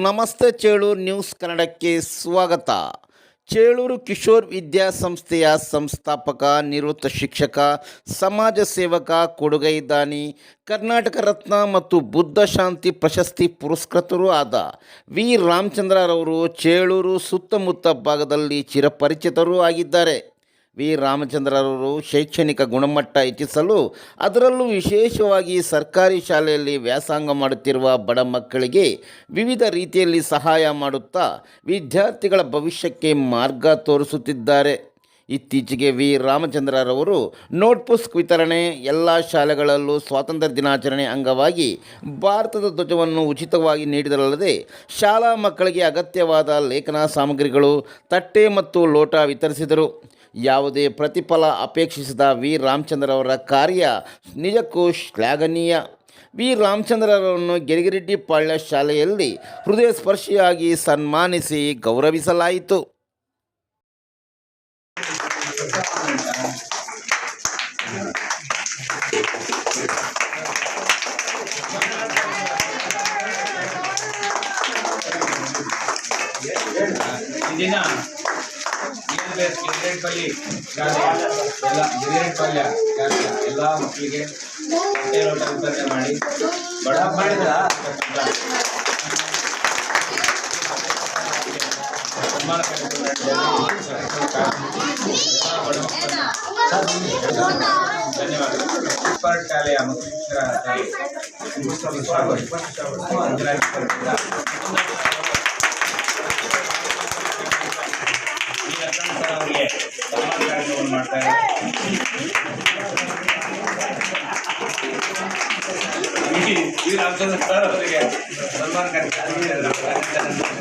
ನಮಸ್ತೆ ಚೇಳೂರು ನ್ಯೂಸ್ ಕನ್ನಡಕ್ಕೆ ಸ್ವಾಗತ. ಚೇಳೂರು ಕಿಶೋರ್ ವಿದ್ಯಾಸಂಸ್ಥೆಯ ಸಂಸ್ಥಾಪಕ, ನಿವೃತ್ತ ಶಿಕ್ಷಕ, ಸಮಾಜ ಸೇವಕ ಕೊಡುಗೈ ದಾನಿ, ಕರ್ನಾಟಕ ರತ್ನ ಮತ್ತು ಬುದ್ಧ ಶಾಂತಿ ಪ್ರಶಸ್ತಿ ಪುರಸ್ಕೃತರೂ ಆದ ವಿ. ರಾಮಚಂದ್ರರವರು ಚೇಳೂರು ಸುತ್ತಮುತ್ತ ಭಾಗದಲ್ಲಿ ಚಿರಪರಿಚಿತರೂ ಆಗಿದ್ದಾರೆ. ವಿ. ರಾಮಚಂದ್ರರವರು ಶೈಕ್ಷಣಿಕ ಗುಣಮಟ್ಟ ಹೆಚ್ಚಿಸಲು ಅದರಲ್ಲೂ ವಿಶೇಷವಾಗಿ ಸರ್ಕಾರಿ ಶಾಲೆಯಲ್ಲಿ ವ್ಯಾಸಂಗ ಮಾಡುತ್ತಿರುವ ಬಡ ಮಕ್ಕಳಿಗೆ ವಿವಿಧ ರೀತಿಯಲ್ಲಿ ಸಹಾಯ ಮಾಡುತ್ತಾ ವಿದ್ಯಾರ್ಥಿಗಳ ಭವಿಷ್ಯಕ್ಕೆ ಮಾರ್ಗ ತೋರಿಸುತ್ತಿದ್ದಾರೆ. ಇತ್ತೀಚೆಗೆ ವಿ. ರಾಮಚಂದ್ರರವರು ನೋಟ್ ಪುಸ್ತಕ ವಿತರಣೆ, ಎಲ್ಲ ಶಾಲೆಗಳಲ್ಲೂ ಸ್ವಾತಂತ್ರ್ಯ ದಿನಾಚರಣೆ ಅಂಗವಾಗಿ ಭಾರತದ ಧ್ವಜವನ್ನು ಉಚಿತವಾಗಿ ನೀಡಿದರಲ್ಲದೆ ಶಾಲಾ ಮಕ್ಕಳಿಗೆ ಅಗತ್ಯವಾದ ಲೇಖನ ಸಾಮಗ್ರಿಗಳು, ತಟ್ಟೆ ಮತ್ತು ಲೋಟ ವಿತರಿಸಿದರು. ಯಾವುದೇ ಪ್ರತಿಫಲ ಅಪೇಕ್ಷಿಸಿದ ವಿ. ರಾಮಚಂದ್ರರವರ ಕಾರ್ಯ ನಿಜಕ್ಕೂ ಶ್ಲಾಘನೀಯ. ವಿ. ರಾಮಚಂದ್ರರನ್ನು ಗಿರಿಗಿರೆಡ್ಡಿ ಪಾಳ್ಯ ಶಾಲೆಯಲ್ಲಿ ಹೃದಯ ಸ್ಪರ್ಶಿಯಾಗಿ ಸನ್ಮಾನಿಸಿ ಗೌರವಿಸಲಾಯಿತು. ಇದನ್ನ ಏನ್ ಬೇಕು ಗಿರಿರೇಟ್ ಪಲ್ಲಿ ಶಾಲೆ ಎಲ್ಲ ಗಿರಿರೇಟ್ ಪಲ್ಯ ಶಾಲೆ ಎಲ್ಲ ಮಕ್ಕಳಿಗೆ ಹೊಟ್ಟೆ ಲೋಟ ವಿತರಣೆ ಮಾಡಿ ಬಡ ಮಾಡಿದ್ರ ಸನ್ಮಾನ ಕಾರ್ಯಕ್ರಮ ನಡೆದಿದೆ. ಎಲ್ಲ ಬಡ ಮಕ್ಕಳು ಧನ್ಯವಾದ ಎಕ್ಸ್ಪರ್ಟ್ ಶಾಲೆಯ ಅವರಿಗೆ ಕಾರ್ಯಕ್ರಮವನ್ನು ಮಾಡ್ತಾ ಇದ್ದಾರೆ ಸರ್ ಅವರಿಗೆ ಸನ್ಮಾನ ಕಾರ್ಯಕ್ರಮ